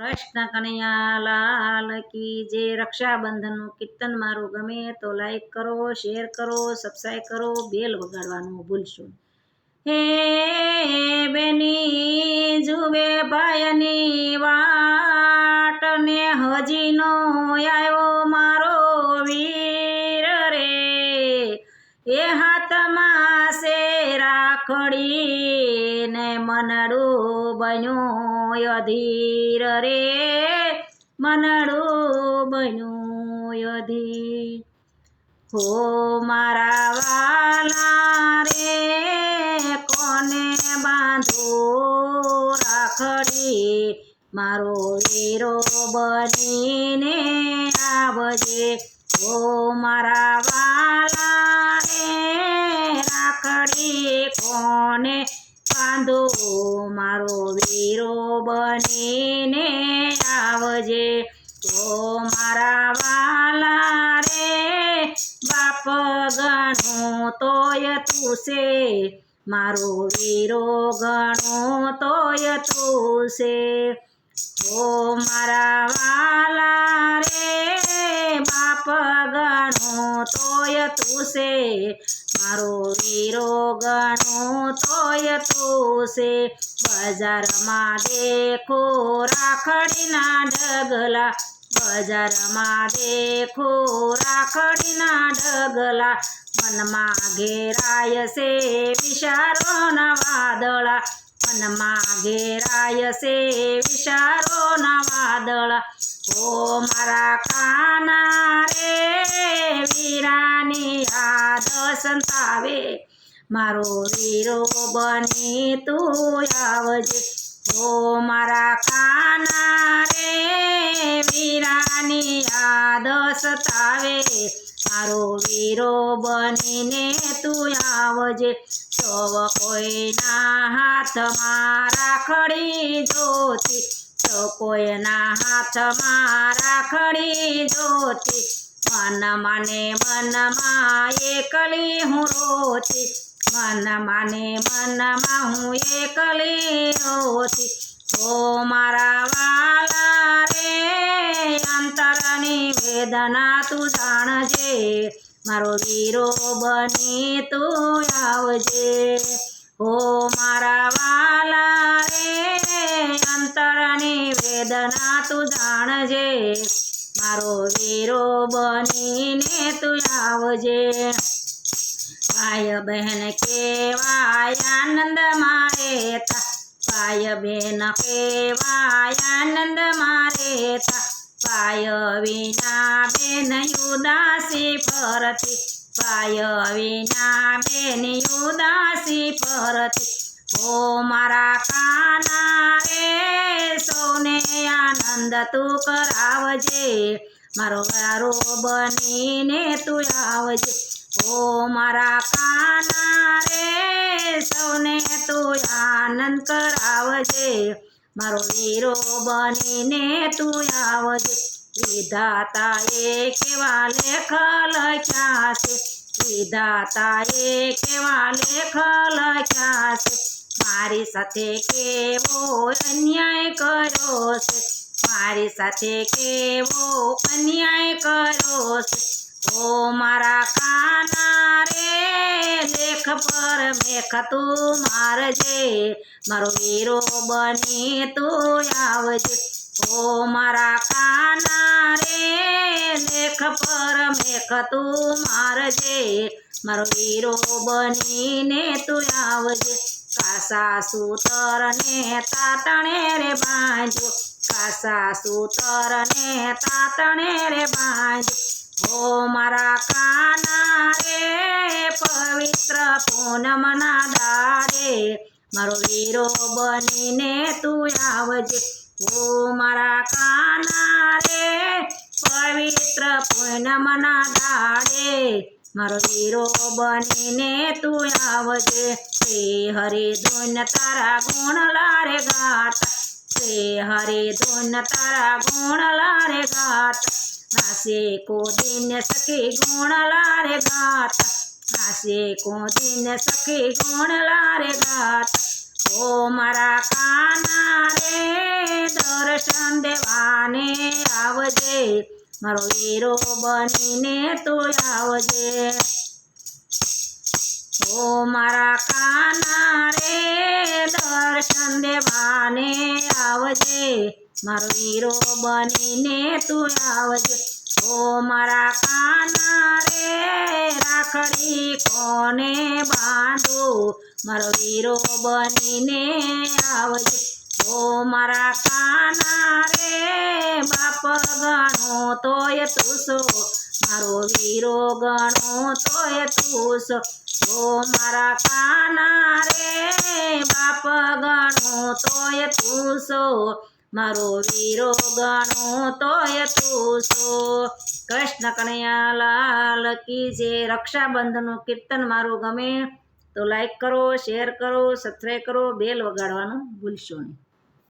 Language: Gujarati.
કૃષ્ણ કનૈયા લાલ કી જે રક્ષાબંધનનું કીર્તન મારું ગમે તો લાઈક કરો શેર કરો સબસ્ક્રાઈબ કરો બેલ વગાડવાનું ભૂલશો હે બેની જુવે ભાઈની વાટ ને હજી નો આવ્યો મારો વીર રે. એ હાથમાં છે રાખડી ને મનડું બન્યું અધીર રે. મનડું બન્યું અધીર. હો મારા વાલા રે, કોને બાંધો રાખડી? મારો વીરો બનીને આવજે. હો મારા વાલા રે રાખડી કોને કાંધો મારો વીરો બનીને આવજે. તો મારા વાલા રે બાપ ગણો તોય તું છે મારો વીરો ગણો તોય તું છે ઓ મારા વાલા રે ગણું તોય તું છે મારો વીરો ગણો તોય તું છે બજારમાં દેખો રાખડીના ઢગલા. બજારમાં દેખો રાખડીના ઢગલા. મનમાં ઘેરાય છે વિચારોના વાદળા મનમાં ઘેરાય છે વિચારોના વાદળા ઓ મારા કાના રે વીરાની યાદ સંતાવે. મારો વીરો બની તું આવજે. ઓ મારા કાના રે વીરાની યાદ સતાવે. મારો વીરો બનીને તું આવજે. તો કોઈના હાથમાં રાખડી જોતી. તો કોઈના હાથમાં રાખડી જોતી મન માને મનમાં એકલી હું રોતી. મન માને મનમાં હું એકલી રોતી. ઓ મારા વાલા રે, અંતરની વેદના તું જાણજે. મારો વીરો બની તું આવજે. ઓ મારા વાલા રે, અંતરની વેદના તું જાણજે. મારો વીરો બનીને તું આવજે. ભાઈ બહેન કેવાય આનંદ મારે તા. ભાઈ બહેન કેવાય આનંદ મારે તા. પાય વિના બેન ઉદાસી ફરતી. પાય વિના બેન ઉદાસી પરથી. ઓ મારા કાના રે, સૌને આનંદ તું કરાવજે. મારો ગારો બનીને તું આવજે. ઓ મારા કાના રે, સૌને તું આનંદ કરાવજે. મારો વીરો બનીને તું આવજે. વિધાતા એ કેવા લેખ લખ્યા છે વિધાતા એ કેવા લેખ લખ્યા છે મારી સાથે કેવો અન્યાય કર્યો છે મારી સાથે કેવો અન્યાય કર્યો છે ઓ મારા કાના રે, લેખ પર મેખ તું મારજે. મારો વીરો બની તું આવજે. ઓ મારા કાના રે, લેખ પર મેખ તું મારજે. મારો વીરો બનીને તું આવજે. કાસા સૂતર ને તાતણે રે બાંજો કાસા સૂતર ને તાતણે રે બાંજો ઓ મારા કાના રે પવિત્ર પૂનમના દાડે મારો વીરો બનીને તું આવજે. ઓ મારા કાના રે પવિત્ર પૂનમના દાડે મારો વીરો બનીને તું આવજે. તે હરે ધૂન, તારા ગુણ લારે ગાતા. તે હરે ધૂન, તારા ગુણ લારે ગાતા. નાસે કો દિન સખી ગુણ લારે ગાતા. નાસે કો દિન સખી ગુણ લારે ગાતા. ઓ મારા કાના રે, દર્શન દેવાને આવજે. મારો હીરો બનીને તું આવજે. ઓ મારા કાના રે, દર્શન દેવાને આવજે. મારો હીરો બનીને તું આવજે. ઓ મારા કાના રે, રાખડી કોને બાંધો? મારો હીરો બનીને આવજે. ઓ મારા કાના રે, બાપ ગણો તોય તુસો. મારો વીરો ગણો તોય તુસો. ઓ મારા કાના રે, બાપ ગણો તોય તુસો. મારો વીરો ગણો તોય તુસો. કૃષ્ણ કનૈયા લાલ કી જે રક્ષાબંધનનું કીર્તન મારું ગમે, તો લાઈક કરો શેર કરો સબસ્ક્રાઈબ કરો બેલ વગાડવાનું ભૂલશો નહીં.